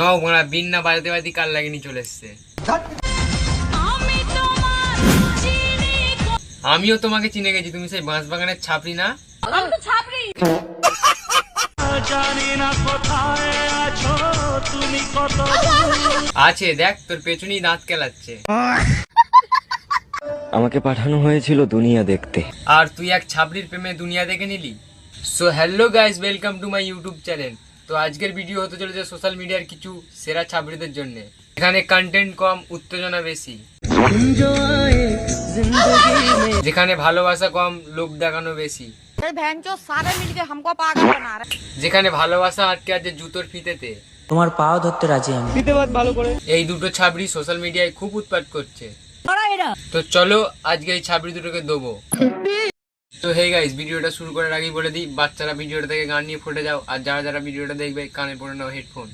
নাও গোড়া বিন না বাজাতে বাজাতে কাল লাগেনি চলে এসছে। আমিও তোমাকে চিনে গেছি তুমি সেই বাঁশ বাগানের ছাপড়ি না? আছে দেখ তোর পেছনেই দাঁত কেলাচ্ছে। আমাকে পাঠানো হয়েছিল দুনিয়া দেখতে। আর তুই এক ছাপড়ির প্রেমে দুনিয়া দেখে নিলি? So hello guys welcome to my YouTube channel তো আজকের ভিডিও হতে চলেছে সোশ্যাল মিডিয়ার কিছু সেরা ছাবড়িদের জন্য। এখানে কন্টেন্ট কম উত্তেজনা বেশি। যেখানে ভালোবাসা কম লোক দেখানো বেশি। যেখানে ভালোবাসা আটকে আছে জুতোর ফিতেতে। তোমার পাও ধরতে রাজি আমি। এই দুটো ছাবড়ি সোশ্যাল মিডিয়ায় খুব উৎপাত করছে। তো চলো আজকে এই ছাবড়ি দুটোকে দেবো। তো হে গাইস ভিডিওটা শুরু করার আগেই বলে দিই বাচ্চারা ভিডিওটা থেকে গান নিয়ে ফুটে যাও আর যারা যারা ভিডিওটা দেখবে কানে পড়ে নাও হেডফোন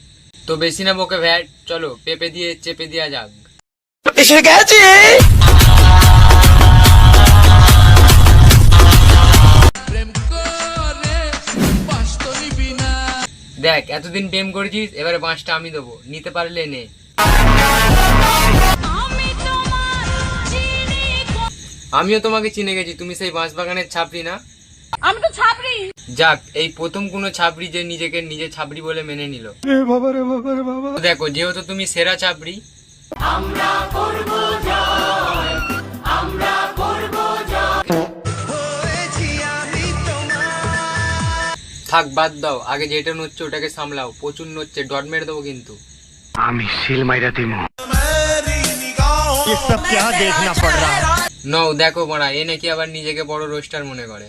তো বেশি না বকে ভ্যাট চলো পেপে দিয়ে চেপে দেওয়া যাক। দেখ এতদিন প্রেম করেছিস এবারে বাঁশটা আমি দেবো নিতে পারলে নে। আমিও তোমাকে চিনে গেছি তুমি সেই বাঁশ বাগানের ছাপড়ি না। আমি তো ছাপড়ি। যাক এই প্রথম কোনো ছাপড়ি যে নিজেকে নিজে ছাপড়ি বলে মেনে নিল। দেখো যেহেতু তুমি সেরা ছাপড়ি থাক বাদ দাও আগে যেটা নড়ছে ওটাকে সামলাও প্রচুর নড়ছে ডট মেরে দেবো কিন্তু। নও দেখো মারা এ নাকি আবার নিজেকে বড় রোস্টার মনে করে।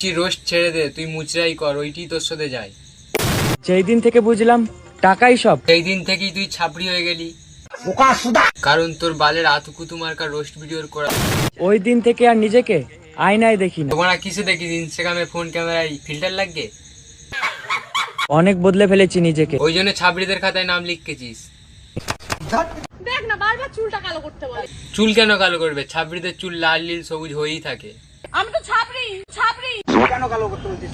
তুই রোস্ট ছেড়ে দে তুই মুচরাই কর ওইটি তোর সাথে যায়। যেই দিন থেকে বুঝলাম টাকাই সব। সেই দিন থেকেই তুই ছাপড়ি হয়ে গেলি। কারণ তোর বালের আতুকুতু মার্কা রোস্ট ভিডিওর করা ওই দিন থেকে আর নিজেকে আয়নায় দেখি না। তোমরা কিসে দেখিস? ইনস্টাগ্রামে ফোন ক্যামেরায় ফিল্টার লাগে অনেক বদলে ফেলেছি নিজেকে। ওই জন্য ছাবড়িদের খাতায় নাম লিখেছিস। দেখ না বারবার চুলটা কালো করতে বলে। চুল কেন কালো করবে? ছাবড়িদের চুল লাল নীল সবুজ হয়েই থাকে। আমি তো ছাপড়ি ছাপড়ি। কেন কালো করতে বলছিস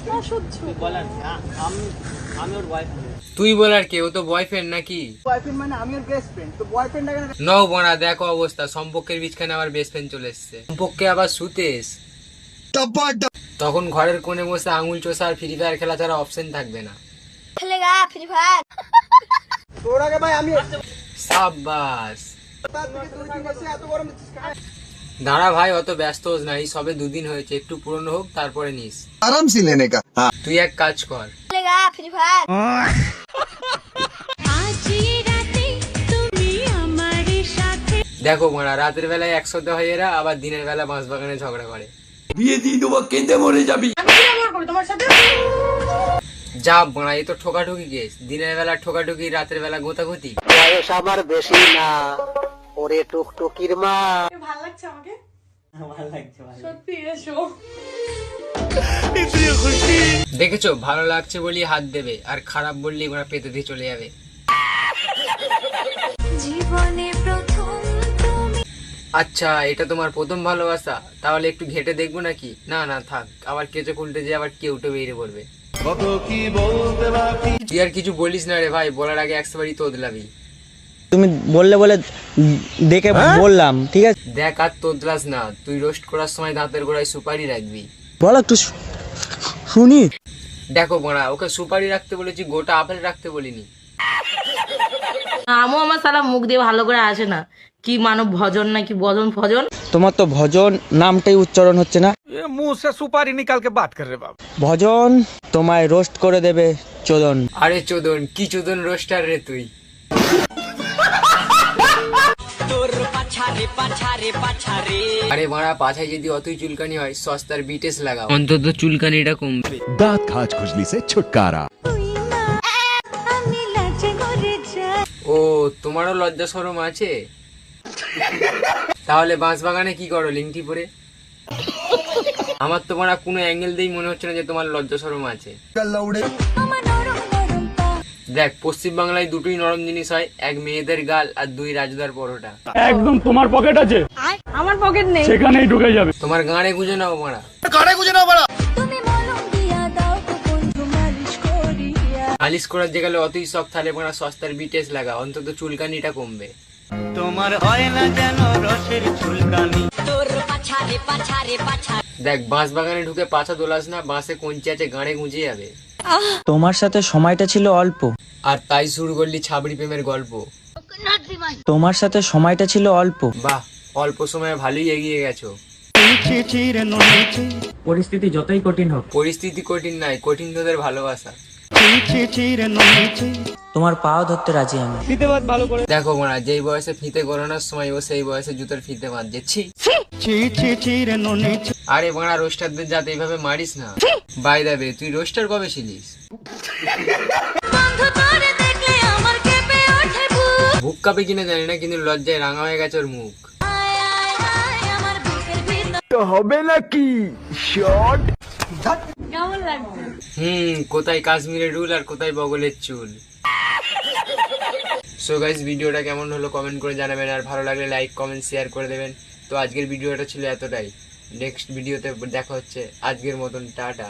তুই? বলার কে? ও তো বয়ফ্রেন্ড নাকি? নও বোনা দেখো অবস্থা। সম্পর্কের বিছখানে আবার বেস্ট ফ্রেন্ড চলে এসছে। সম্পর্কে আবার শুতেস তখন ঘরের কোণে বসে আঙুল চোষা আর ফ্রি ফায়ার খেলা ছাড়া অপশন থাকবে না। খেলেগা ফ্রি ফায়ার সাবাস দাঁড়া ভাই অত ব্যস্ত হোস না এই সবে দুদিন হয়েছে একটু পুরনো হোক তারপরে নিস। আরাম লেনে কা হ্যাঁ। তুই এক কাজ কর। দেখো মারা রাতের বেলায় একসাথে হয় এরা আবার দিনের বেলা বাঁশ বাগানে ঝগড়া করে। বিয়ে দিয়ে দেবো কেঁদে মরে যাবি যা বাঁড়া এ তো ঠোকাঠুকি কেস। দিনের বেলা ঠোকাঠুকি রাতের বেলা গোতাগুতি ভালো লাগছে আমাকে? সত্যি এসো। দেখেছ? ভালো লাগছে বলি হাত দেবে আর খারাপ বললি ওরা পেতে দিয়ে চলে যাবে। জীবনে প্রথম তুমি আচ্ছা এটা তোমার প্রথম ভালোবাসা? তাহলে একটু ঘেটে দেখব নাকি? না না থাক। আবার কেঁচো খুলতে যে আবার কেউ উঠে বেরিয়ে পড়বে। তুই আর কিছু বলিস না রে ভাই বলার আগে একশোবারই তোদলাবি। তুমি বললে বলে দেখে হ্যাঁ? বললাম ঠিক আছে? দেখ আর তোদলাস না তুই রোস্ট করার সময় দাঁতের গোড়ায় সুপারি রাখবি। বল একটু শুনি। দেখো বড়া ওকে সুপারি রাখতে বলেছি গোটা আপেল রাখতে বলিনি। আমও আমার সালা মুখ দিয়ে ভালো করে আসে না। কি মানব ভজন নাকি বজন ফজন? তোমার তো ভজন নামটাই উচ্চারণ হচ্ছে না। মুখ সে সুপারি নিকালকে বাদ কর রে বাবা ভজন তোমায় রোস্ট করে দেবে চোদন। আরে চোদন কি চোদন রোস্টার রে তুই? আরে মারা পাছায় যদি অতই চুলকানি হয় সস্তার বিটেস লাগাও। অন্তত চুলকানিটা কমবে। দাঁত খাজ খুজলি সে ছুটকারা। ও তোমারও লজ্জা শরম আছে? তাহলে বাঁশ বাগানে কি করো লিংটি পরে? আমার তোমার কোনো অ্যাঙ্গেল দিয়েই মনে হচ্ছে না যে তোমার লজ্জা শরম আছে। দেখ পশ্চিম বাংলায় দুটোই নরম জিনিস হয় এক মেয়েদের গাল আর দুই রাজুদার পরোটা। একদম তোমার পকেট আছে? আমার পকেট নেই। তোমার গাঁড়ে গুঁজে নাও মারা তুমি মলম দিয়া দাও গো বন্ধু মালিশ করার যে গেলে অতই শখ তাহলে মানে সস্তার বিটেস লাগা অন্তত চুলকানিটা কমবে। তোমার হয় না যেন রসের চুলকানি। দেখ বাঁশ বাগানে ঢুকে পাছা দোলাস না বাঁশে কঞ্চি আছে গাঁড়ে গুঁজে যাবে। তোমার সাথে সময়টা ছিল অল্প। আর তাই শুরু করলি ছাবড়ি প্রেমের গল্প। তোমার সাথে সময়টা ছিল অল্প। বাহ অল্প সময়ে ভালোই এগিয়ে গেছো। পরিস্থিতি যতই কঠিন হোক। পরিস্থিতি কঠিন নাই কঠিন তোদের ভালোবাসা। তোমার পাও ধরতে রাজি আমি। ফিতে বাদ ভালো করে দেখো না যেই বয়সে ফিতে গড়ানোর সময় ও সেই বয়সে জুতোর ফিতে বাঁধছে ছি। আরে বাড়া রোস্টারদের যাতে এইভাবে মারিস না। বাই দা বে তুই রোস্টার কবে ছিলিস? বুক। কাপে কিনে জানি না কিন্তু লজ্জায় রাঙা হয়ে গেছে ওর মুখ। আয় আয় আয় আমার বুকের কেমন লাগছে? হুম কোথায় কাশ্মীরের রুল আর কোথায় বগলের চুল? সো গাইস ভিডিওটা কেমন হলো কমেন্ট করে জানাবেন আর ভালো লাগলে লাইক কমেন্ট শেয়ার করে দেবেন। তো আজকের ভিডিওটা ছিল এতটাই। নেক্সট ভিডিওতে দেখা হচ্ছে। আজকের মতন টাটা।